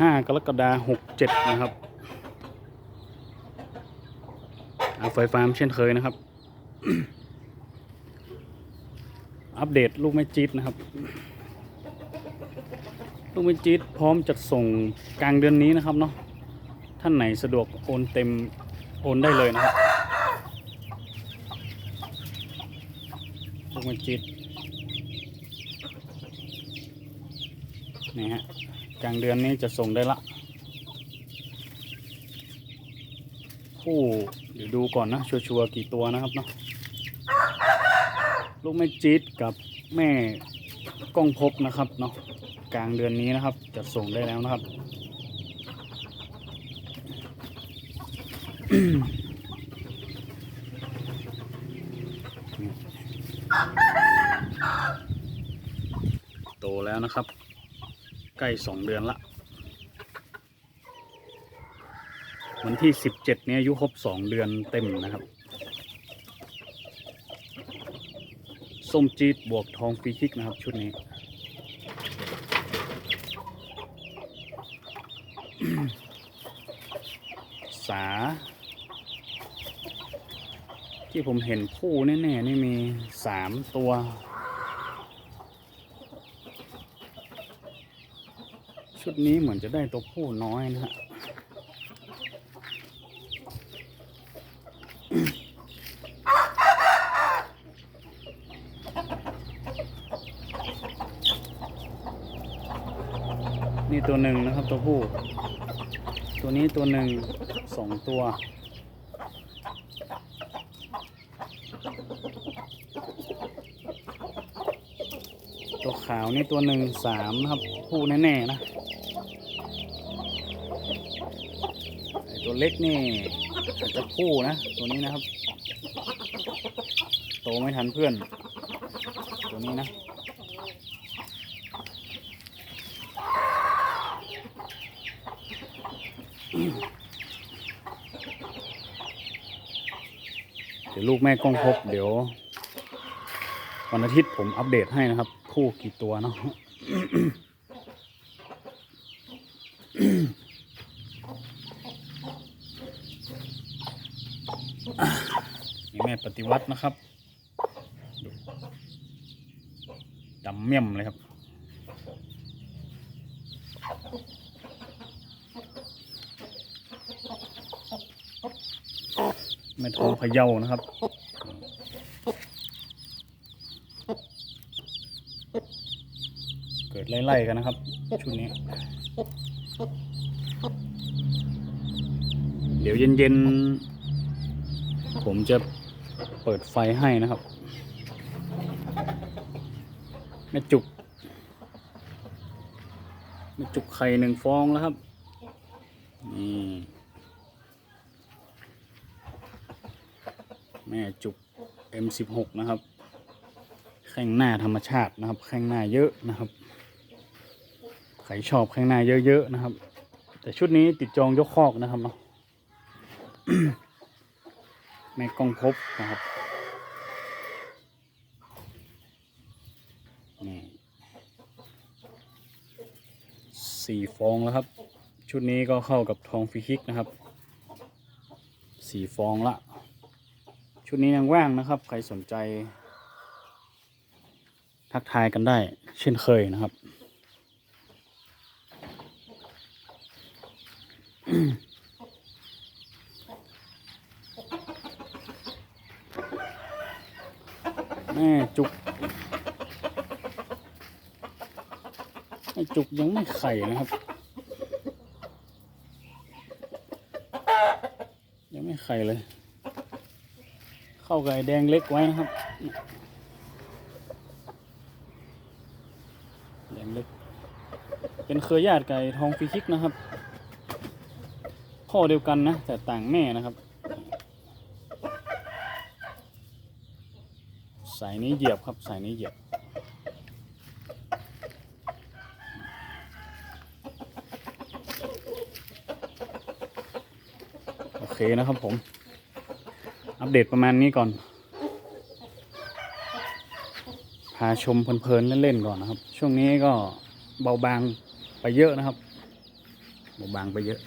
5 กรกฎาคม67 นะครับอาไฟฟาร์มเช่นเคยนะครับ อัปเดตลูกแม่จี๊ดนะครับ ลูกแม่จี๊ดพร้อมจัดส่งกลางเดือนนี้นะครับเนาะ ท่านไหนสะดวกโอนเต็มโอนได้เลยนะครับ ลูกแม่จี๊ดนี่ฮะ กลางเดือนนี้จะส่งได้ละ คู่เดี๋ยวดูก่อนนะ ชัวร์ๆกี่ตัวนะครับเนาะลูกแม่จี๊ดกับแม่กล้องพบนะครับเนาะกลางเดือนนี้นะครับ จะส่งได้แล้วนะครับ โตแล้วนะครับ ใกล้สองเดือนละ วันที่สิบเจ็ดนี้อายุครบสองเดือนเต็มนะครับ ส้มจีดบวกทองฟรีคิกนะครับ ชุดนี้สา ที่ผมเห็นคู่แน่ๆนี่มีสามตัว ชุดนี้เหมือนจะได้ตัวผู้น้อยนะฮะนี่ตัวหนึ่งนะครับตัวผู้ ตัวนี้ตัวหนึ่งสองตัว ตัวขาวนี่ตัวหนึ่งสามนะครับ ผู้แน่ๆนะไอ ตัวเล็กนี่อาจจะผู้นะ ตัวนี้นะครับ โตไม่ทันเพื่อน ตัวนี้นะเดี๋ยวลูกแม่กล้องพบเดี๋ยว วันอาทิตย์ผมอัปเดตให้นะครับ คู่กี่ตัวเนาะ นี่แม่ปฏิวัตินะครับดูดำเมี่ยมเลยครับ แม่ทองพะเยานะครับ เกิดไล่ๆกันนะครับ ชุดนี้ เดี๋ยวเย็นๆ ผมจะ เปิดไฟให้นะครับแม่จุกแม่จุกไข่หนึ่งฟองแล้วครับนี่แม่จุก M16 นะครับ แข้งหน้าธรรมชาตินะครับ แข้งหน้าเยอะนะครับ ใครชอบแข้งหน้าเยอะๆนะครับ แต่ชุดนี้ติดจองยกคอกนะครับเนาะ ม่กองพบนะครับนี่สี่ฟองแล้วครับ ชุดนี้ก็เข้ากับทองฟรีคิกนะครับสี่ฟองละ ชุดนี้ยังว่างนะครับ ใครสนใจ ทักทายกันได้ เช่นเคยนะครับ แม่จุกแม่จุกยังไม่ไข่นะครับ ยังไม่ไข่เลย เข้ากับไอแดงเล็กไว้นะครับ แดงเล็ก เป็นเครือญาติไก่ทองฟีคิกนะครับ พ่อเดียวกันนะ แต่ต่างแม่นะครับ สายนี้เหยียบครับ สายนี้เหยียบ โอเคนะครับผม อัปเดตประมาณนี้ก่อน พาชมเพลินๆเล่นๆก่อนนะครับ ช่วงนี้ก็เบาบางไปเยอะนะครับ เบาบางไปเยอะ